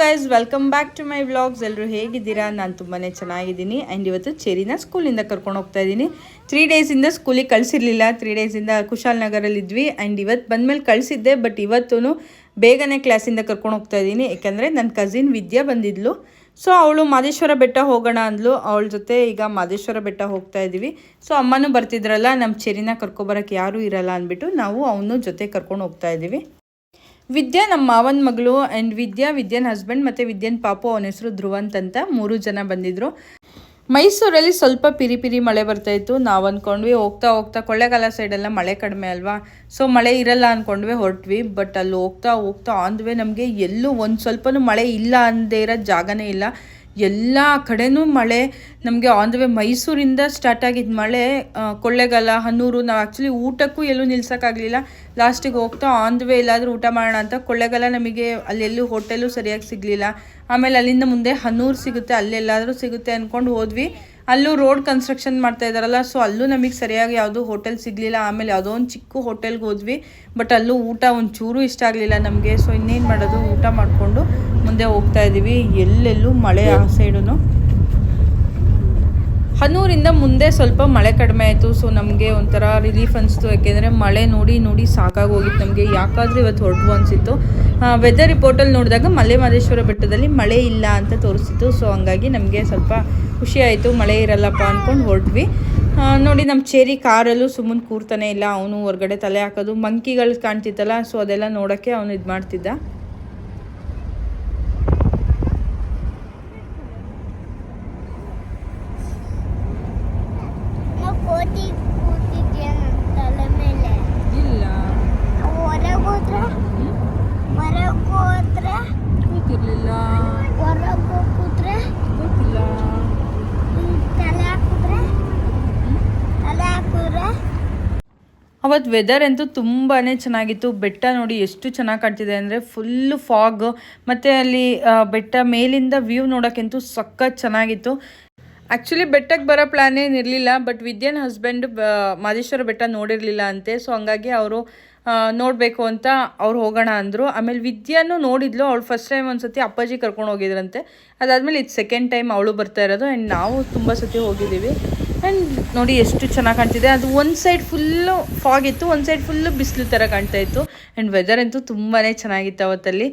Guys welcome back to my vlogs ಎಲ್ಲರೂ ಹೇಗಿದ್ದೀರಾ? ನಾನು ತುಂಬಾ ಚೆನ್ನಾಗಿದ್ದೀನಿ. ಆ್ಯಂಡ್ ಇವತ್ತು ಚೆರಿನ ಸ್ಕೂಲಿಂದ ಕರ್ಕೊಂಡು ಹೋಗ್ತಾ ಇದ್ದೀನಿ. ತ್ರೀ ಡೇಸಿಂದ ಸ್ಕೂಲಿಗೆ ಕಳಿಸಿರ್ಲಿಲ್ಲ. ತ್ರೀ ಡೇಸಿಂದ ಕುಶಾಲ್ ನಗರಲ್ಲಿದ್ವಿ ಆ್ಯಂಡ್ ಇವತ್ತು ಬಂದಮೇಲೆ ಕಳಿಸಿದ್ದೆ ಬಟ್ ಇವತ್ತೂ ಬೇಗನೆ ಕ್ಲಾಸಿಂದ ಕರ್ಕೊಂಡು ಹೋಗ್ತಾ ಇದ್ದೀನಿ. ಯಾಕೆಂದರೆ ನನ್ನ ಕಸಿನ್ ವಿದ್ಯಾ ಬಂದಿದ್ಲು. ಸೊ ಅವಳು ಮಾದೇಶ್ವರ ಬೆಟ್ಟ ಹೋಗೋಣ ಅಂದ್ಲು. ಅವಳ ಜೊತೆ ಈಗ ಮಾದೇಶ್ವರ ಬೆಟ್ಟ ಹೋಗ್ತಾ ಇದ್ದೀವಿ. ಸೊ ಅಮ್ಮನೂ ಬರ್ತಿದ್ರಲ್ಲ ನಮ್ಮ ಚೆರಿನ ಕರ್ಕೊಬರಕ್ಕೆ ಯಾರೂ ಇರಲ್ಲ ಅಂದ್ಬಿಟ್ಟು ನಾವು ಅವನು ಜೊತೆ ಕರ್ಕೊಂಡು ಹೋಗ್ತಾ ಇದ್ದೀವಿ. ವಿದ್ಯಾ ನಮ್ಮ ಮಾವನ ಮಗಳು ಆ್ಯಂಡ್ ವಿದ್ಯಾ, ವಿದ್ಯನ್ ಹಸ್ಬೆಂಡ್ ಮತ್ತು ವಿದ್ಯನ್ ಪಾಪು ಅವನ ಹೆಸರು ಧ್ರುವಂತ್ ಅಂತ ಮೂರು ಜನ ಬಂದಿದ್ರು. ಮೈಸೂರಲ್ಲಿ ಸ್ವಲ್ಪ ಪಿರಿ ಪಿರಿ ಮಳೆ ಬರ್ತಾಯಿತ್ತು ನಾವು ಅಂದ್ಕೊಂಡ್ವಿ ಹೋಗ್ತಾ ಹೋಗ್ತಾ ಕೊಳ್ಳೆಗಾಲ ಸೈಡೆಲ್ಲ ಮಳೆ ಕಡಿಮೆ ಅಲ್ವಾ? ಸೊ ಮಳೆ ಇರಲ್ಲ ಅಂದ್ಕೊಂಡ್ವಿ ಹೊರಟ್ವಿ. ಬಟ್ ಅಲ್ಲಿ ಹೋಗ್ತಾ ಹೋಗ್ತಾ ಆನ್ ವೇ ನಮಗೆ ಎಲ್ಲೂ ಒಂದು ಸ್ವಲ್ಪನೂ ಮಳೆ ಇಲ್ಲ ಅಂದೇ ಇರೋ ಜಾಗನೇ ಇಲ್ಲ. ಎಲ್ಲ ಕಡೆನೂ ಮಳೆ. ನಮಗೆ ಆನ್ ದ ವೇ ಮೈಸೂರಿಂದ ಸ್ಟಾರ್ಟ್ ಆಗಿದ್ದ ಮಳೆ ಕೊಳ್ಳೆಗಾಲ ಹನ್ನೂರು ನಾವು ಆ್ಯಕ್ಚುಲಿ ಊಟಕ್ಕೂ ಎಲ್ಲೂ ನಿಲ್ಸೋಕ್ಕಾಗಲಿಲ್ಲ. ಲಾಸ್ಟಿಗೆ ಹೋಗ್ತಾ ಆನ್ ದ ವೇ ಎಲ್ಲಾದರೂ ಊಟ ಮಾಡೋಣ ಅಂತ ಕೊಳ್ಳೆಗಾಲ ನಮಗೆ ಅಲ್ಲೆಲ್ಲೂ ಹೋಟೆಲು ಸರಿಯಾಗಿ ಸಿಗಲಿಲ್ಲ. ಆಮೇಲೆ ಅಲ್ಲಿಂದ ಮುಂದೆ ಹನ್ನೂರು ಸಿಗುತ್ತೆ, ಅಲ್ಲೆಲ್ಲಾದರೂ ಸಿಗುತ್ತೆ ಅಂದ್ಕೊಂಡು ಹೋದ್ವಿ. ಅಲ್ಲೂ ರೋಡ್ ಕನ್ಸ್ಟ್ರಕ್ಷನ್ ಮಾಡ್ತಾ ಇದ್ದಾರಲ್ಲ ಸೊ ಅಲ್ಲೂ ನಮಗೆ ಸರಿಯಾಗಿ ಯಾವುದೂ ಹೋಟೆಲ್ ಸಿಗಲಿಲ್ಲ. ಆಮೇಲೆ ಯಾವುದೋ ಒಂದು ಚಿಕ್ಕ ಹೋಟೆಲ್ಗೆ ಹೋದ್ವಿ ಬಟ್ ಅಲ್ಲೂ ಊಟ ಒಂಚೂರು ಚೂರು ಇಷ್ಟ ಆಗಲಿಲ್ಲ ನಮಗೆ. ಸೊ ಇನ್ನೇನು ಮಾಡೋದು? ಊಟ ಮಾಡಿಕೊಂಡು ಮುಂದೆ ಹೋಗ್ತಾ ಇದ್ದೀವಿ ಎಲ್ಲೆಲ್ಲೂ ಮಳೆ ಆ ಸೈಡು ಹನೂರಿಂದ ಮುಂದೆ ಸ್ವಲ್ಪ ಮಳೆ ಕಡಿಮೆ ಆಯಿತು. ಸೊ ನಮಗೆ ಒಂಥರ ರಿಲೀಫ್ ಅನಿಸ್ತು. ಯಾಕೆಂದರೆ ಮಳೆ ನೋಡಿ ನೋಡಿ ಸಾಕಾಗೋಗಿತ್ತು ನಮಗೆ. ಯಾಕಾದರೂ ಇವತ್ತು ಹೊರಟು ಅನಿಸಿತ್ತು. ವೆದರ್ ರಿಪೋರ್ಟಲ್ಲಿ ನೋಡಿದಾಗ ಮಲೆ ಮಹದೇಶ್ವರ ಬೆಟ್ಟದಲ್ಲಿ ಮಳೆ ಇಲ್ಲ ಅಂತ ತೋರಿಸಿತ್ತು. ಸೊ ಹಂಗಾಗಿ ನಮಗೆ ಸ್ವಲ್ಪ ಖುಷಿ ಆಯಿತು. ಮಳೆ ಇರಲ್ಲಪ್ಪ ಅಂದ್ಕೊಂಡು ಹೊರಟ್ವಿ. ನೋಡಿ ನಮ್ಮ ಚೇರಿ ಕಾರಲ್ಲೂ ಸುಮ್ಮನೆ ಕೂರ್ತಾನೆ ಇಲ್ಲ. ಅವನು ಹೊರಗಡೆ ತಲೆ ಹಾಕೋದು. ಮಂಕಿಗಳು ಕಾಣ್ತಿತ್ತಲ್ಲ. ಸೊ ಅದೆಲ್ಲ ನೋಡೋಕ್ಕೆ ಅವನು ಇದು ಮಾಡ್ತಿದ್ದ ನಾವು ಕೋತಿ ಕೂತಿದ್ಯಾ ನನ್ನ ತಲೆ ಮೇಲೆ ಇಲ್ಲ ಹೊರಗೆ ಹೋದ್ರೆ ಹೊರಗೆ ಹೋದ್ರೆ ಕೂತಿರ್ಲಿಲ್ಲ ಹೊರಗೆ ಕೂತ್ರೆ ಕೂತಿಲ್ಲ ಹಿಂಗ್ ತಲೆ ಹಾಕಿದ್ರೆ ತಲೆ ಹಾಕಿದ್ರೆ ಅವತ್ತು ವೆದರ್ ಅಂತೂ ತುಂಬಾ ಚೆನ್ನಾಗಿತ್ತು. ಬೆಟ್ಟ ನೋಡಿ ಎಷ್ಟು ಚೆನ್ನಾಗಿ ಕಾಣ್ತಿದೆ ಅಂದರೆ ಫುಲ್ಲು ಫಾಗ್ ಮತ್ತು ಅಲ್ಲಿ ಬೆಟ್ಟ ಮೇಲಿಂದ ವ್ಯೂ ನೋಡೋಕ್ಕಂತೂ ಸಖತ್ ಚೆನ್ನಾಗಿತ್ತು. ಆ್ಯಕ್ಚುಲಿ ಬೆಟ್ಟಕ್ಕೆ ಬರೋ ಪ್ಲ್ಯಾನ್ ಏನಿರಲಿಲ್ಲ ಬಟ್ ವಿದ್ಯನ್ ಹಸ್ಬೆಂಡ್ ಮಾದೇಶ್ವರ ಬೆಟ್ಟ ನೋಡಿರಲಿಲ್ಲ ಅಂತೆ. ಸೊ ಹಂಗಾಗಿ ಅವರು ನೋಡಬೇಕು ಅಂತ ಅವ್ರು ಹೋಗೋಣ ಅಂದರು. ಆಮೇಲೆ ವಿದ್ಯಾನು ನೋಡಿದ್ಲು. ಅವಳು ಫಸ್ಟ್ ಟೈಮ್ ಒಂದು ಸತಿ ಅಪ್ಪಾಜಿ ಕರ್ಕೊಂಡು ಹೋಗಿದ್ರಂತೆ. ಅದಾದಮೇಲೆ ಇದು ಸೆಕೆಂಡ್ ಟೈಮ್ ಅವಳು ಬರ್ತಾ ಇರೋದು. ಆ್ಯಂಡ್ ನಾವು ತುಂಬ ಸತಿ ಹೋಗಿದ್ದೀವಿ. ಆ್ಯಂಡ್ ನೋಡಿ ಎಷ್ಟು ಚೆನ್ನಾಗಿ ಕಾಣ್ತಿದೆ. ಅದು ಒಂದು ಸೈಡ್ ಫುಲ್ಲು ಫಾಗ್ ಇತ್ತು, ಒಂದು ಸೈಡ್ ಫುಲ್ಲು ಬಿಸಿಲು ಥರ ಕಾಣ್ತಾ ಇತ್ತು. ಆ್ಯಂಡ್ ವೆದರ್ ಅಂತೂ ತುಂಬಾ ಚೆನ್ನಾಗಿತ್ತು ಅವತ್ತಲ್ಲಿ.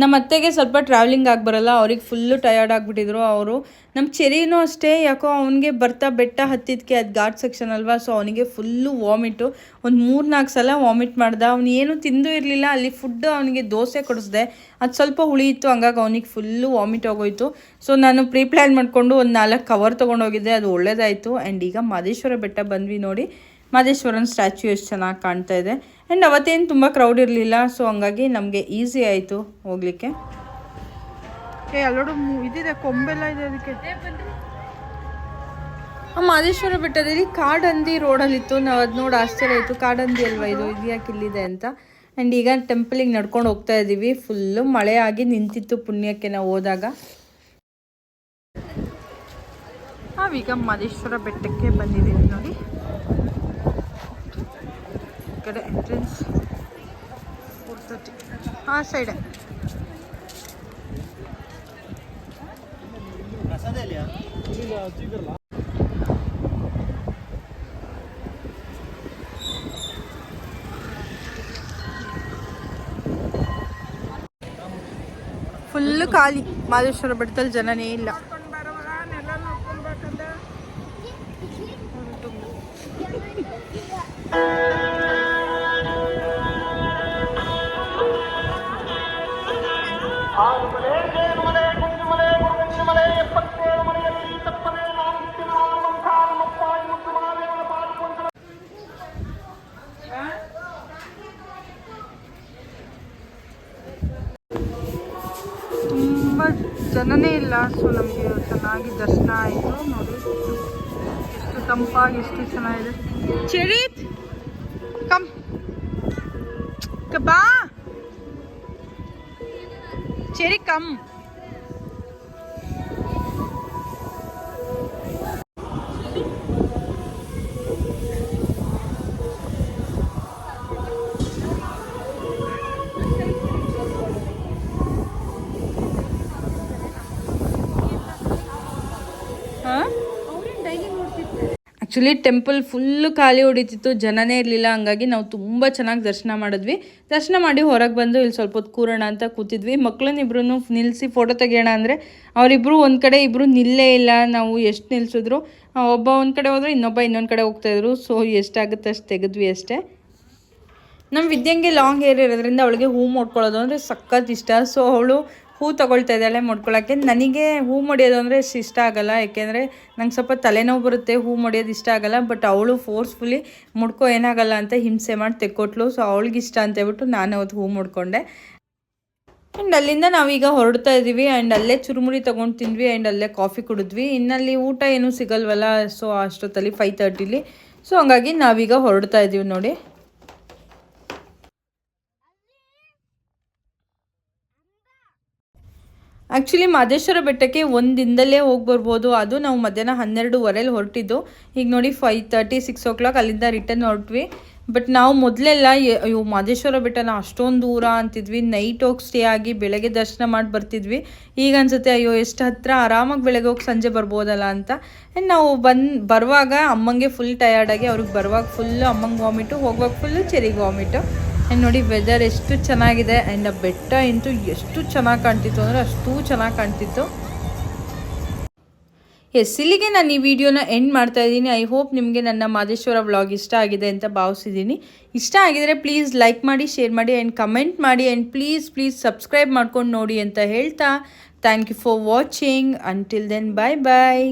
ನಮ್ಮ ಅತ್ತೆಗೆ ಸ್ವಲ್ಪ ಟ್ರಾವೆಲಿಂಗ್ ಆಗಿ ಬರಲ್ಲ, ಅವ್ರಿಗೆ ಫುಲ್ಲು ಟಯರ್ಡ್ ಆಗಿಬಿಟ್ಟಿದ್ರು ಅವರು. ನಮ್ಮ ಚೆರಿನೂ ಅಷ್ಟೇ, ಯಾಕೋ ಅವನಿಗೆ ಬರ್ತಾ ಬೆಟ್ಟ ಹತ್ತಿದ್ದಕ್ಕೆ ಅದು ಘಾಟ್ ಸೆಕ್ಷನ್ ಅಲ್ವಾ ಸೊ ಅವನಿಗೆ ಫುಲ್ಲು ವಾಮಿಟು ಒಂದು ಮೂರು ನಾಲ್ಕು ಸಲ ವಾಮಿಟ್ ಮಾಡ್ದ. ಅವ್ನು ಏನು ತಿಂದು ಇರಲಿಲ್ಲ, ಅಲ್ಲಿ ಫುಡ್ ಅವನಿಗೆ ದೋಸೆ ಕೊಡಿಸ್ದೆ. ಅದು ಸ್ವಲ್ಪ ಹುಳಿ ಇತ್ತು, ಹಂಗಾಗಿ ಅವನಿಗೆ ಫುಲ್ಲು ವಾಮಿಟ್ ಆಗೋಯಿತು. ಸೊ ನಾನು ಪ್ರೀ ಪ್ಲ್ಯಾನ್ ಮಾಡಿಕೊಂಡು ಒಂದು ನಾಲ್ಕು ಕವರ್ ತೊಗೊಂಡೋಗಿದ್ದೆ, ಅದು ಒಳ್ಳೇದಾಯಿತು. ಆ್ಯಂಡ್ ಈಗ ಮಾದೇಶ್ವರ ಬೆಟ್ಟ ಬಂದ್ವಿ ನೋಡಿ. ಮಾದೇಶ್ವರನ ಸ್ಟ್ಯಾಚ್ಯೂ ಎಷ್ಟು ಚೆನ್ನಾಗಿ ಕಾಣ್ತಾ ಇದೆ. ಆ್ಯಂಡ್ ಅವತ್ತೇನು ತುಂಬ ಕ್ರೌಡ್ ಇರಲಿಲ್ಲ ಸೊ ಹಂಗಾಗಿ ನಮಗೆ ಈಸಿ ಆಯಿತು ಹೋಗಲಿಕ್ಕೆ. ಏ ಅಲ್ಲೋಡು ಇದಿದೆ ಕೊಂಬೆಲ್ಲ ಇದೆ ಅದಕ್ಕೆ. ಮಹದೇಶ್ವರ ಮಾದೇಶ್ವರ ಬೆಟ್ಟದಲ್ಲಿ ಕಾಡಂದಿ ರೋಡಲ್ಲಿತ್ತು. ನಾವು ಅದು ನೋಡಿ ಆಶ್ಚರ್ಯ ಆಯಿತು. ಕಾಡಂದಿ ಅಲ್ವಾ ಇದು? ಇದು ಯಾಕೆ ಇಲ್ಲಿದೆ ಅಂತ. ಆ್ಯಂಡ್ ಈಗ ಟೆಂಪಲಿಗೆ ನಡ್ಕೊಂಡು ಹೋಗ್ತಾ ಇದ್ದೀವಿ ಫುಲ್ಲು ಮಳೆ ಆಗಿ ನಿಂತಿತ್ತು ಪುಣ್ಯಕ್ಕೆ ನಾವು ಹೋದಾಗ. ನಾವೀಗ ಮಹದೇಶ್ವರ ಬೆಟ್ಟಕ್ಕೆ ಬಂದಿದ್ದೀವಿ ನೋಡಿ. ಈ ಕಡೆ ಎಂಟ್ರೆನ್ಸ್ ಫೋರ್ ತರ್ಟಿ ಆ ಸೈಡೆ ಫುಲ್ ಖಾಲಿ ಮಾದೇಶ್ವರ ಬೆಟ್ಟದಲ್ಲಿ ಜನನೇ ಇಲ್ಲ ಜನನೇ ಇಲ್ಲ ಸೊ ನಮಗೆ ಚೆನ್ನಾಗಿ ದರ್ಶನ ಆಯಿತು ನೋಡಿ. ಎಷ್ಟು ತಂಪಾಗಿ, ಎಷ್ಟು ಚೆನ್ನಾಗಿದೆ. ಚರಿತ್ ಕಮ್ ಕ- ಬಾ. ಚೆರಿ ಕಮ್ ಆ್ಯಕ್ಚುಲಿ ಟೆಂಪಲ್ ಫುಲ್ಲು ಖಾಲಿ ಹೊಡಿತಿತ್ತು, ಜನನೇ ಇರಲಿಲ್ಲ, ಹಂಗಾಗಿ ನಾವು ತುಂಬ ಚೆನ್ನಾಗಿ ದರ್ಶನ ಮಾಡಿದ್ವಿ. ದರ್ಶನ ಮಾಡಿ ಹೊರಗೆ ಬಂದು ಇಲ್ಲಿ ಸ್ವಲ್ಪ ಹೊತ್ತು ಕೂರೋಣ ಅಂತ ಕೂತಿದ್ವಿ. ಮಕ್ಕಳನ್ನಿಬ್ರು ನಿಲ್ಲಿಸಿ ಫೋಟೋ ತೆಗಿಯೋಣ ಅಂದರೆ ಅವರಿಬ್ಬರು ಒಂದು ಕಡೆ ಇಬ್ಬರು ನಿಲ್ಲೇ ಇಲ್ಲ, ನಾವು ಎಷ್ಟು ನಿಲ್ಲಿಸಿದ್ರು ಒಬ್ಬ ಒಂದು ಕಡೆ ಹೋದ್ರೆ, ಇನ್ನೊಬ್ಬ ಇನ್ನೊಂದು ಕಡೆ ಹೋಗ್ತಾಯಿದ್ರು ಸೊ ಎಷ್ಟಾಗುತ್ತೆ ಅಷ್ಟು ತೆಗೆದ್ವಿ ಅಷ್ಟೇ. ನಮ್ಮ ವಿದ್ಯಂಗೆ ಲಾಂಗ್ ಹೇರ್ ಇರೋದ್ರಿಂದ ಅವಳಿಗೆ ಹೂ ಮುಡ್ಕೊಳ್ಳೋದು ಅಂದರೆ ಸಖತ್ ಇಷ್ಟ. ಸೊ ಅವಳು ಹೂ ತೊಗೊಳ್ತಾ ಇದ್ದಾಳೆ ಮುಡ್ಕೊಳ್ಳೋಕ್ಕೆ ನನಗೆ ಹೂ ಮುಡಿಯೋದು ಅಂದರೆ ಇಷ್ಟ ಆಗೋಲ್ಲ. ಯಾಕೆಂದರೆ ನಂಗೆ ಸ್ವಲ್ಪ ತಲೆನೋವು ಬರುತ್ತೆ, ಹೂ ಮುಡಿಯೋದು ಇಷ್ಟ ಆಗೋಲ್ಲ. ಬಟ್ ಅವಳು ಫೋರ್ಸ್ಫುಲಿ ಮುಡ್ಕೋ ಏನಾಗಲ್ಲ ಅಂತ ಹಿಂಸೆ ಮಾಡಿ ತೆಕ್ಕೊಟ್ಲು. ಸೊ ಅವಳಿಗೆ ಇಷ್ಟ ಅಂತ ಹೇಳ್ಬಿಟ್ಟು ನಾನು ಅವತ್ತು ಹೂ ಮುಡ್ಕೊಂಡೆ. ಆ್ಯಂಡ್ ಅಲ್ಲಿಂದ ನಾವೀಗ ಹೊರಡ್ತಾ ಇದ್ದೀವಿ ಆ್ಯಂಡ್ ಅಲ್ಲೇ ಚುರುಮುರಿ ತೊಗೊಂಡು ತಿಂದ್ವಿ. ಆ್ಯಂಡ್ ಅಲ್ಲೇ ಕಾಫಿ ಕುಡಿದ್ವಿ. ಇನ್ನಲ್ಲಿ ಊಟ ಏನೂ ಸಿಗಲ್ವಲ್ಲ. ಸೊ ಅಷ್ಟೊತ್ತಲ್ಲಿ ಫೈವ್ ತರ್ಟಿಲಿ ಸೊ ಹಂಗಾಗಿ ನಾವೀಗ ಹೊರಡ್ತಾ ಇದ್ದೀವಿ ನೋಡಿ. ಆ್ಯಕ್ಚುಲಿ ಮಾದೇಶ್ವರ ಬೆಟ್ಟಕ್ಕೆ ಒಂದು ದಿನದಲ್ಲೇ ಹೋಗಿ ಬರ್ಬೋದು. ಅದು ನಾವು ಮಧ್ಯಾಹ್ನ ಹನ್ನೆರಡುವರೆಲಿ ಹೊರಟಿದ್ದು. ಈಗ ನೋಡಿ five thirty six o'clock ಅಲ್ಲಿಂದ ರಿಟರ್ನ್ ಹೊರಟ್ವಿ. ಬಟ್ ನಾವು ಮೊದಲೆಲ್ಲ ಅಯ್ಯೋ ಮಾದೇಶ್ವರ ಬೆಟ್ಟನ ಅಷ್ಟೊಂದು ದೂರ ಅಂತಿದ್ವಿ. ನೈಟ್ ಹೋಗಿ ಸ್ಟೇ ಆಗಿ ಬೆಳಗ್ಗೆ ದರ್ಶನ ಮಾಡಿ ಬರ್ತಿದ್ವಿ. ಈಗ ಅನ್ಸುತ್ತೆ, ಅಯ್ಯೋ, ಎಷ್ಟು ಹತ್ರ ಆರಾಮಾಗಿ ಬೆಳಗ್ಗೆ ಹೋಗಿ ಸಂಜೆ ಬರ್ಬೋದಲ್ಲ ಅಂತ. ಆ್ಯಂಡ್ ನಾವು ಬಂದು, ಬರುವಾಗ ಅಮ್ಮಂಗೆ ಫುಲ್ ಟಯರ್ಡಾಗಿ ಅವ್ರಿಗೆ ಬರುವಾಗ ಫುಲ್ಲು ಅಮ್ಮಂಗೆ ವಾಮಿಟು ಹೋಗುವಾಗ ಫುಲ್ಲು ಚೆರಿಗೆ ವಾಮಿಟು ಆ್ಯಂಡ್ ನೋಡಿ ವೆದರ್ ಎಷ್ಟು ಚೆನ್ನಾಗಿದೆ ಆ್ಯಂಡ್ ಆ ಬೆಟ್ಟ ಅಂತೂ ಎಷ್ಟು ಚೆನ್ನಾಗಿ ಕಾಣ್ತಿತ್ತು ಅಂದರೆ ಅಷ್ಟೂ ಚೆನ್ನಾಗಿ ಕಾಣ್ತಿತ್ತು. ಎಸ್ ಇಲ್ಲಿಗೆ ನಾನು ಈ ವಿಡಿಯೋನ ಎಂಡ್ ಮಾಡ್ತಾ ಇದ್ದೀನಿ. ಐ ಹೋಪ್ ನಿಮಗೆ ನನ್ನ ಮಾದೇಶ್ವರ ವ್ಲಾಗ್ ಇಷ್ಟ ಆಗಿದೆ ಅಂತ ಭಾವಿಸಿದ್ದೀನಿ. ಇಷ್ಟ ಆಗಿದರೆ ಪ್ಲೀಸ್ ಲೈಕ್ ಮಾಡಿ ಶೇರ್ ಮಾಡಿ ಆ್ಯಂಡ್ ಕಮೆಂಟ್ ಮಾಡಿ ಆ್ಯಂಡ್ ಪ್ಲೀಸ್ ಪ್ಲೀಸ್ ಸಬ್ಸ್ಕ್ರೈಬ್ ಮಾಡ್ಕೊಂಡು ನೋಡಿ ಅಂತ ಹೇಳ್ತಾ. Thank you for watching until then bye bye